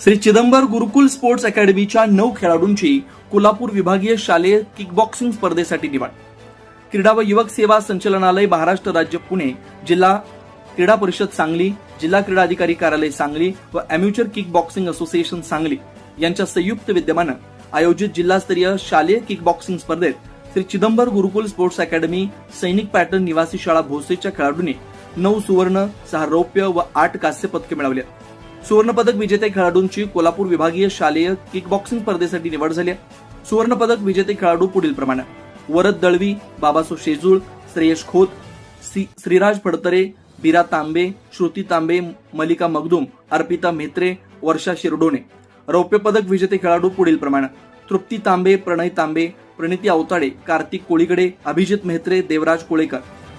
Shri Chidambar Gurukul sports अकॅडमीच्या नऊ खेळाडूंची कोल्हापूर विभागीय शालेय किकबॉक्सिंग स्पर्धेसाठी निवड क्रीडा व युवक सेवा संचालनालय महाराष्ट्र राज्य पुणे जिल्हा क्रीडा परिषद सांगली जिल्हा क्रीडा अधिकारी कार्यालय सांगली व amateur kick boxing association Sangli यांच्या संयुक्त विद्यमानं आयोजित जिल्हास्तरीय शालेय किक बॉक्सिंग स्पर्धेत श्री चिदंबर गुरुकुल स्पोर्ट्स अकॅडमी सैनिक पॅटर्न निवासी शाळा भोसेच्या खेळाडूंनी नऊ सुवर्ण सहा रौप्य व आठ कांस्य पदके मिळवली सुवर्णपदक विजेते खेळाडूंची कोल्हापूर विभागीय शालेय किकबॉक्सिंग स्पर्धेसाठी निवड झाली आहे. विजेते खेळाडू पुढील प्रमाणे. वरद दळवी बाबासो शेजूळ श्रेयश खोत सी- श्रीराज फडतरे बीरा तांबे श्रुती तांबे मलिका मगदूम अर्पिता म्हेत्रे वर्षा शिरडोणे. रौप्य पदक विजेते खेळाडू पुढील प्रमाणे. तृप्ती तांबे प्रणय तांबे प्रणिती अवताडे कार्तिक कोळीगडे अभिजित मेहत्रे देवराज कोळेकर.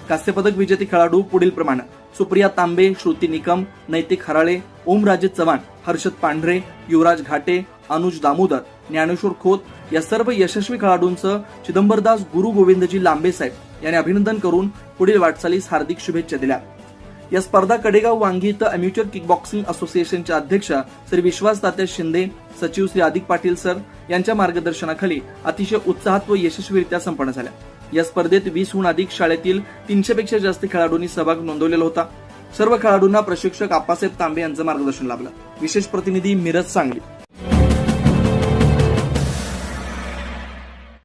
कांस्यपदक विजेते खेळाडू पुढील प्रमाणे. सुप्रिया तांबे श्रुती निकम नैतिक हराळे ओमराजे चव्हाण हर्षद पांढरे युवराज घाटे अनुज दामोदर ज्ञानेश्वर खोत या सर्व यशस्वी खेळाडूंचं चिदंबरदास गुरु गोविंदजी लांबे साहेब यांनी अभिनंदन करून पुढील वाटचालीस हार्दिक शुभेच्छा दिल्या. या स्पर्धा कडेगाव वांगी इथं अम्युचर किक बॉक्सिंग असोसिएशनचे अध्यक्ष श्री विश्वास तात्या शिंदे सचिव श्री अधिक पाटील सर यांच्या मार्गदर्शनाखाली अतिशय उत्साहात व यशस्वीरित्या संपन्न झाल्या. या स्पर्धेत वीसहून अधिक शाळेतील तीनशे पेक्षा जास्त खेळाडूंनी सहभाग नोंदवलेला होता. सर्व खेळाडूंना प्रशिक्षक आप्पासाहेब तांबे यांचं मार्गदर्शन लाभलं. विशेष प्रतिनिधी मिरज सांगली.